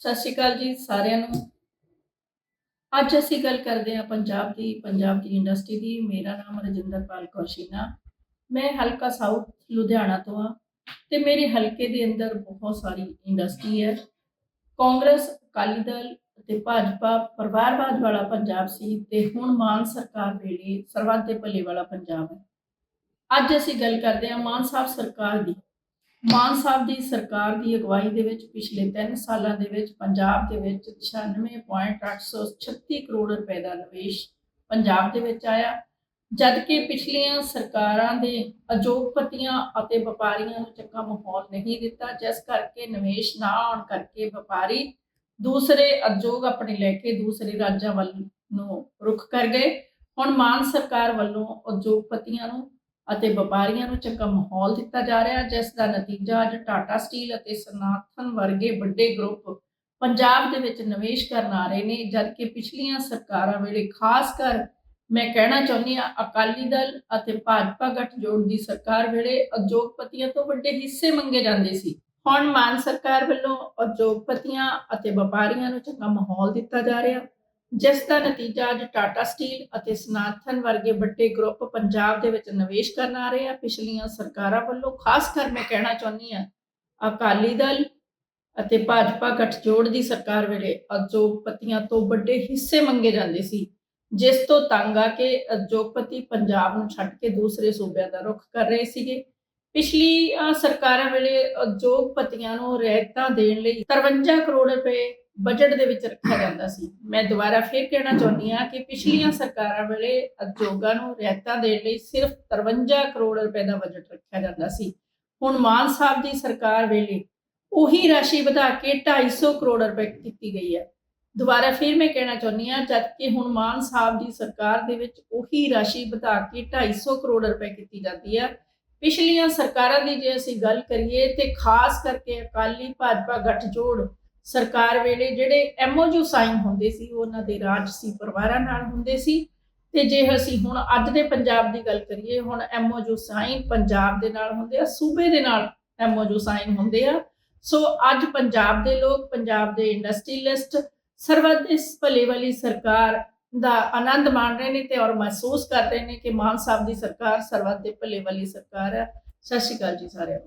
ਸਤਿ ਸ਼੍ਰੀ ਅਕਾਲ ਜੀ ਸਾਰਿਆਂ ਨੂੰ। ਅੱਜ ਅਸੀਂ ਗੱਲ ਕਰਦੇ ਹਾਂ ਪੰਜਾਬ ਦੀ ਪੰਜਾਬ ਦੀ ਇੰਡਸਟਰੀ ਦੀ। ਮੇਰਾ ਨਾਮ ਰਜਿੰਦਰਪਾਲ ਕੌਸ਼ੀਨਾ ਮੈਂ ਹਲਕਾ ਸਾਊਥ ਲੁਧਿਆਣਾ ਤੋਂ ਹਾਂ ਤੇ ਮੇਰੇ ਹਲਕੇ ਦੇ ਅੰਦਰ ਬਹੁਤ ਸਾਰੀ ਇੰਡਸਟਰੀ ਹੈ। ਕਾਂਗਰਸ, ਅਕਾਲੀ ਦਲ ਤੇ ਭਾਜਪਾ, ਪਰਿਵਾਰਵਾਦ ਵਾਲਾ ਪੰਜਾਬ ਸੀ ਤੇ ਹੁਣ ਮਾਨ ਸਰਕਾਰ ਵੇਲੇ ਸਰਬੱਤ ਦੇ ਭਲੇ ਵਾਲਾ ਪੰਜਾਬ ਹੈ। ਅੱਜ ਅਸੀਂ ਗੱਲ ਕਰਦੇ ਹਾਂ ਮਾਨ ਸਾਹਿਬ ਸਰਕਾਰ ਦੀ। ਮਾਨ ਸਾਹਿਬ ਦੀ ਸਰਕਾਰ ਦੀ ਅਗਵਾਈ ਦੇ ਵਿੱਚ ਪਿਛਲੇ 3 ਸਾਲਾਂ ਦੇ ਵਿੱਚ ਪੰਜਾਬ ਦੇ ਵਿੱਚ 96.836 ਕਰੋੜ ਰੁਪਏ ਦਾ ਨਿਵੇਸ਼ ਪੰਜਾਬ ਦੇ ਵਿੱਚ ਆਇਆ। ਜਦਕਿ ਪਿਛਲੀਆਂ ਸਰਕਾਰਾਂ ਦੇ ਅਜੋਗਪਤੀਆਂ ਅਤੇ ਵਪਾਰੀਆਂ ਨੂੰ ਚੰਗਾ ਮਾਹੌਲ ਨਹੀਂ ਦਿੱਤਾ, ਜਿਸ ਕਰਕੇ ਨਿਵੇਸ਼ ਨਾ ਆਉਣ ਕਰਕੇ ਵਪਾਰੀ ਦੂਸਰੇ ਉਦਯੋਗ ਆਪਣੇ ਲੈ ਕੇ ਦੂਸਰੇ ਰਾਜਾਂ ਵੱਲ ਨੂੰ ਰੁਖ ਕਰ ਗਏ। ਹੁਣ ਮਾਨ ਸਰਕਾਰ ਵੱਲੋਂ ਉਦਯੋਗਪਤੀਆਂ ਨੂੰ ਅਤੇ ਵਪਾਰੀਆਂ ਨੂੰ ਚੰਗਾ ਮਾਹੌਲ ਦਿੱਤਾ ਜਾ ਰਿਹਾ, ਜਿਸ ਦਾ ਨਤੀਜਾ ਅੱਜ ਟਾਟਾ ਸਟੀਲ ਅਤੇ ਸਨਾਥਨ ਵਰਗੇ ਵੱਡੇ ਗਰੁੱਪ ਪੰਜਾਬ ਦੇ ਵਿੱਚ ਨਿਵੇਸ਼ ਕਰਨ ਆ ਰਹੇ ਨੇ, ਜਦਕਿ ਪਿਛਲੀਆਂ ਸਰਕਾਰਾਂ ਵੇਲੇ ਖਾਸ ਕਰ ਮੈਂ ਕਹਿਣਾ ਚਾਹੁੰਦੀ ਹਾਂ, ਅਕਾਲੀ ਦਲ ਅਤੇ ਭਾਜਪਾ ਗੱਠਜੋੜ ਦੀ ਸਰਕਾਰ ਵੇਲੇ ਉਦਯੋਗਪਤੀਆਂ ਤੋਂ ਵੱਡੇ ਹਿੱਸੇ ਮੰਗੇ ਜਾਂਦੇ ਸੀ। ਹੁਣ ਮਾਨ ਸਰਕਾਰ ਵੱਲੋਂ ਉਦਯੋਗਪਤੀਆਂ ਅਤੇ ਵਪਾਰੀਆਂ ਨੂੰ ਚੰਗਾ ਮਾਹੌਲ ਦਿੱਤਾ ਜਾ ਰਿਹਾ। ਜਿਸ ਦਾ ਨਤੀਜਾ ਅੱਜ ਟਾਟਾ ਸਟੀਲ ਅਤੇ ਸਨਾਤਨ ਵਰਗੇ ਵੱਡੇ ਗਰੁੱਪ ਪੰਜਾਬ ਦੇ ਵਿੱਚ ਨਿਵੇਸ਼ ਕਰਨ ਆ ਰਹੇ ਆ। ਪਿਛਲੀਆਂ ਸਰਕਾਰਾਂ ਵੱਲੋਂ ਖਾਸ ਕਰ ਮੈਂ ਕਹਿਣਾ ਚਾਹੁੰਦੀ ਆ ਅਕਾਲੀ ਦਲ ਅਤੇ ਭਾਜਪਾ ਗੱਠਜੋੜ ਦੀ ਸਰਕਾਰ ਵੇਲੇ ਉਦਯੋਗਪਤੀਆਂ ਤੋਂ ਵੱਡੇ ਹਿੱਸੇ ਮੰਗੇ ਜਾਂਦੇ ਸੀ, ਜਿਸ ਤੋਂ ਤੰਗ ਆ ਕੇ ਉਦਯੋਗਪਤੀ ਪੰਜਾਬ ਨੂੰ ਛੱਡ ਕੇ ਦੂਸਰੇ ਸੂਬਿਆਂ ਦਾ ਰੁਖ ਕਰ ਰਹੇ ਸੀਗੇ। ਪਿਛਲੀ ਸਰਕਾਰਾਂ ਵੇਲੇ ਉਦਯੋਗਪਤੀਆਂ ਨੂੰ ਰਿਆਇਤਾਂ ਦੇਣ ਲਈ 53 ਕਰੋੜ ਰੁਪਏ ਬਜਟ ਦੇ ਵਿੱਚ ਰੱਖਿਆ ਜਾਂਦਾ ਸੀ। ਮੈਂ ਦੁਬਾਰਾ ਫਿਰ ਕਹਿਣਾ ਚਾਹੁੰਦੀ ਹਾਂ ਕਿ ਪਿਛਲੀਆਂ ਸਰਕਾਰਾਂ ਵੇਲੇ ਉਦਯੋਗਾਂ ਨੂੰ ਰਿਆਇਤਾਂ ਦੇਣ ਲਈ ਸਿਰਫ 53 ਕਰੋੜ ਰੁਪਏ ਦਾ ਬਜਟ ਰੱਖਿਆ ਜਾਂਦਾ ਸੀ। ਹੁਣ ਮਾਨ ਸਾਹਿਬ ਦੀ ਸਰਕਾਰ ਵੇਲੇ ਉਹੀ ਰਾਸ਼ੀ ਵਧਾ ਕੇ 250 ਕਰੋੜ ਰੁਪਏ ਕੀਤੀ ਗਈ ਹੈ। ਦੁਬਾਰਾ ਫਿਰ ਮੈਂ ਕਹਿਣਾ ਚਾਹੁੰਦੀ ਹਾਂ, ਜਦ ਕਿ ਹੁਣ ਮਾਨ ਸਾਹਿਬ ਦੀ ਸਰਕਾਰ ਦੇ ਵਿੱਚ ਉਹੀ ਰਾਸ਼ੀ ਵਧਾ ਕੇ 250 ਕਰੋੜ ਰੁਪਏ ਕੀਤੀ ਜਾਂਦੀ ਹੈ। ਪਿਛਲੀਆਂ ਸਰਕਾਰਾਂ ਦੀ ਜੇ ਅਸੀਂ ਗੱਲ ਕਰੀਏ ਤੇ ਖਾਸ ਕਰਕੇ ਅਕਾਲੀ ਭਾਜਪਾ ਗੱਠਜੋੜ ਸਰਕਾਰ ਵੇਲੇ ਜਿਹੜੇ ਐਮਓਯੂ ਸਾਈਨ ਹੁੰਦੇ ਸੀ ਉਹਨਾਂ ਦੇ ਰਾਜ ਸੀ, ਪਰਿਵਾਰਾਂ ਨਾਲ ਹੁੰਦੇ ਸੀ। ਤੇ ਜੇ ਅਸੀਂ ਹੁਣ ਅੱਜ ਦੇ ਪੰਜਾਬ ਦੀ ਗੱਲ ਕਰੀਏ, ਹੁਣ ਐਮਓਯੂ ਸਾਈਨ ਪੰਜਾਬ ਦੇ ਨਾਲ ਹੁੰਦੇ ਆ, ਸੂਬੇ ਦੇ ਨਾਲ ਐਮਓਯੂ ਸਾਈਨ ਹੁੰਦੇ ਆ। ਸੋ ਅੱਜ ਪੰਜਾਬ ਦੇ ਲੋਕ, ਪੰਜਾਬ ਦੇ ਇੰਡਸਟਰੀਲਿਸਟ ਸਰਬੱਤ ਇਸ ਭਲੇ ਵਾਲੀ ਸਰਕਾਰ ਦਾ ਆਨੰਦ ਮਾਣ ਰਹੇ ਨੇ ਤੇ ਔਰ ਮਹਿਸੂਸ ਕਰ ਰਹੇ ਨੇ ਕਿ ਮਾਨ ਸਾਹਿਬ ਦੀ ਸਰਕਾਰ ਸਰਬੱਤ ਦੇ ਭਲੇ ਵਾਲੀ ਸਰਕਾਰ ਹੈ। ਸਤਿ ਸ਼੍ਰੀ ਅਕਾਲ ਜੀ ਸਾਰਿਆਂ ਨੂੰ।